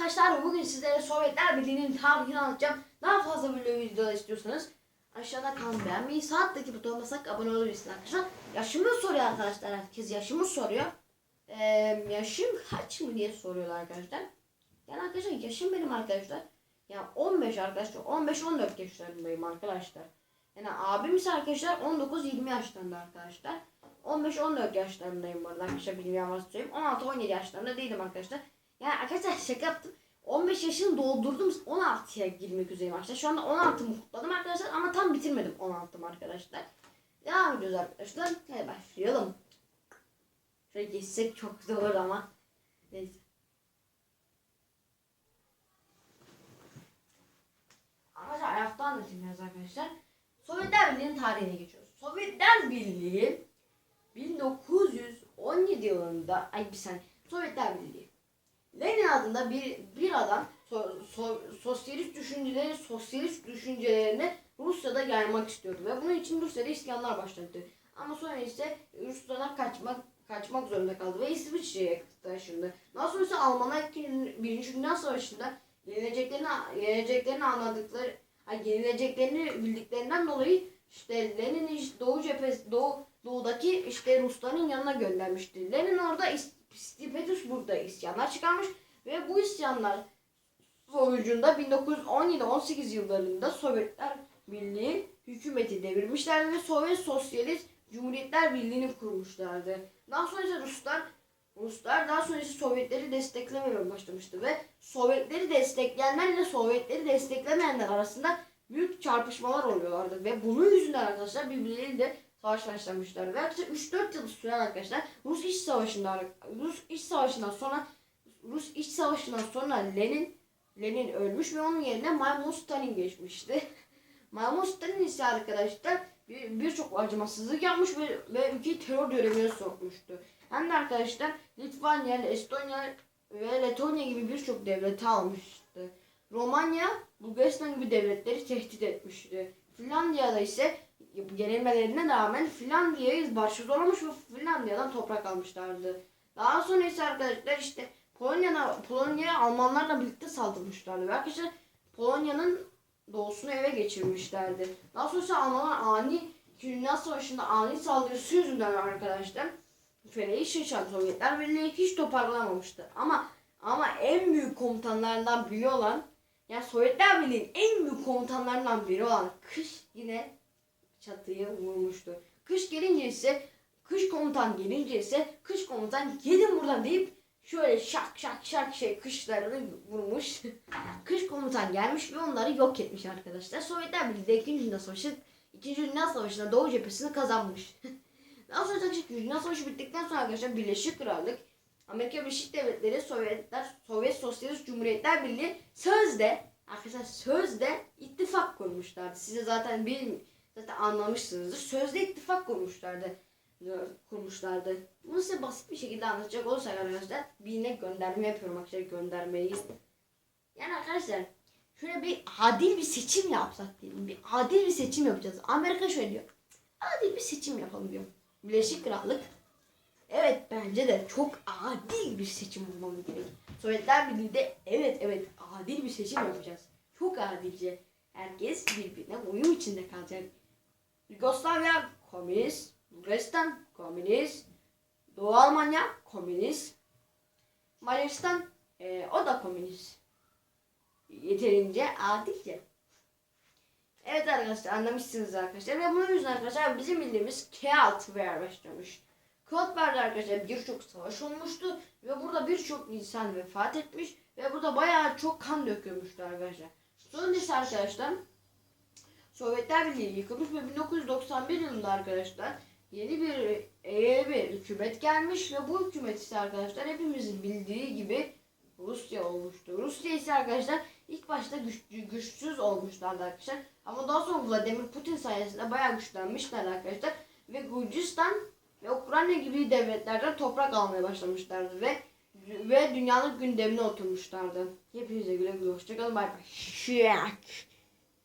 arkadaşlar bugün sizlere Sovyetler Birliği'nin tarihini anlatacağım. Daha fazla böyle videolar istiyorsanız aşağıda kan beğenmeyi, saatteki butona basarak abone olabilirsiniz arkadaşlar. Yaşımı soruyor arkadaşlar herkes yaşımı soruyor. Ee, yaşım kaç mı diye soruyorlar arkadaşlar. Yani arkadaşlar yaşım benim arkadaşlar. Yani 15 arkadaşlar 15-14 yaşlarındayım arkadaşlar. Yani abim ise arkadaşlar 19-20 yaşlarında arkadaşlar. 15-14 yaşlarındayım bu arkadaşlar bilmeyen varsa söyleyeyim. 16-17 yaşlarında değilim arkadaşlar. Yani arkadaşlar şaka yaptım. 15 yaşını doldurdum 16'ya girmek üzereyim arkadaşlar. Şu anda 16'mı kutladım arkadaşlar ama tam bitirmedim 16'mı arkadaşlar. Devam ediyoruz arkadaşlar. Hadi başlayalım. Şöyle geçsek çok güzel olur ama. Neyse. Arkadaşlar ayakta anlatayım biraz arkadaşlar. Sovyetler Birliği'nin tarihine geçiyoruz. Sovyetler Birliği 1917 yılında ay bir saniye Sovyetler Birliği Lenin adında bir bir adam so, so- sosyalist düşünceleri sosyalist düşüncelerini Rusya'da yaymak istiyordu ve bunun için Rusya'da isyanlar başlattı. Ama sonra ise Rusya'dan kaçmak kaçmak zorunda kaldı ve İsviçre'ye taşındı. Sonra ise Almanlar İkinci- Birinci Dünya Savaşı'nda yeneceklerini yeneceklerini anladıkları hani yenileceklerini bildiklerinden dolayı işte Lenin'i işte Doğu cephesi Doğu Doğu'daki işte Rusların yanına göndermişti. Lenin orada İs- İs- Petersburg'da isyanlar çıkarmış ve bu isyanlar sonucunda 1917-18 yıllarında Sovyetler Birliği hükümeti devirmişlerdi ve Sovyet Sosyalist Cumhuriyetler Birliği'ni kurmuşlardı. Daha sonra ise Ruslar Ruslar daha sonra ise Sovyetleri desteklemeye başlamıştı ve Sovyetleri destekleyenlerle Sovyetleri desteklemeyenler arasında büyük çarpışmalar oluyorlardı ve bunun yüzünden arkadaşlar birbirleriyle savaş başlamışlar. Ve arkadaşlar 3-4 yıl süren arkadaşlar Rus İç Savaşı'ndan Rus İç Savaşı'ndan sonra Rus İç Savaşı'ndan sonra Lenin Lenin ölmüş ve onun yerine Maymun Stalin geçmişti. Maymun Stalin ise arkadaşlar bir- birçok acımasızlık yapmış ve, ve ülkeyi terör dönemine sokmuştu. Hem de arkadaşlar Litvanya, Estonya ve Letonya gibi birçok devleti almıştı. Romanya, Bulgaristan gibi devletleri tehdit etmişti. Finlandiya'da ise yenilmelerine rağmen Finlandiya'yı barışçı zorlamış ve Finlandiya'dan toprak almışlardı. Daha sonra ise arkadaşlar işte Polonya'da Polonya'ya Almanlarla birlikte saldırmışlardı ve arkadaşlar Polonya'nın doğusunu ele geçirmişlerdi. Daha sonra ise Almanlar ani Dünya Savaşı'nda ani saldırısı yüzünden arkadaşlar Feleği şaşan Sovyetler Birliği hiç toparlamamıştı. Ama ama en büyük komutanlarından biri olan yani Sovyetler Birliği'nin en büyük komutanlarından biri olan Kış yine çatıyı vurmuştu. Kış gelince ise kış komutan gelince ise kış komutan gelin buradan deyip şöyle şak şak şak şey kışlarını vurmuş. kış komutan gelmiş ve onları yok etmiş arkadaşlar. Sovyetler Birliği de 2. Dünya Savaşı 2. Dünya Savaşı'nda Doğu cephesini kazanmış. Daha sonra tabii ki Dünya Savaşı bittikten sonra arkadaşlar Birleşik Krallık, Amerika Birleşik Devletleri, Sovyetler, Sovyet Sosyalist Cumhuriyetler Birliği sözde arkadaşlar sözde ittifak kurmuşlardı. Size zaten bil, zaten anlamışsınızdır. Sözde ittifak kurmuşlardı. kurmuşlardı. Bunu size basit bir şekilde anlatacak olursak arkadaşlar birine gönderme yapıyorum arkadaşlar göndermeyi. Yani arkadaşlar şöyle bir adil bir seçim yapsak diyelim. Bir adil bir seçim yapacağız. Amerika şöyle diyor. Adil bir seçim yapalım diyor. Birleşik Krallık. Evet bence de çok adil bir seçim olmalı gerek. Sovyetler Birliği de evet evet adil bir seçim yapacağız. Çok adilce. Herkes birbirine uyum içinde kalacak. Yugoslavya komünist, Bulgaristan komünist, Doğu Almanya komünist, Macaristan eee, o da komünist. Yeterince adilce. Evet arkadaşlar anlamışsınız arkadaşlar ve bunun yüzünden arkadaşlar bizim bildiğimiz kağıt ver başlamış. Kağıt verdi arkadaşlar birçok savaş olmuştu ve burada birçok insan vefat etmiş ve burada bayağı çok kan dökülmüştü arkadaşlar. İse arkadaşlar Sovyetler Birliği yıkılmış ve 1991 yılında arkadaşlar yeni bir bir hükümet gelmiş ve bu hükümet ise arkadaşlar hepimizin bildiği gibi Rusya olmuştu. Rusya ise arkadaşlar ilk başta güçlü, güçsüz olmuşlardı arkadaşlar. Ama daha sonra Vladimir Putin sayesinde bayağı güçlenmişler arkadaşlar. Ve Gürcistan ve Ukrayna gibi devletlerden toprak almaya başlamışlardı ve ve dünyanın gündemine oturmuşlardı. Hepinize güle güle hoşçakalın bay bay.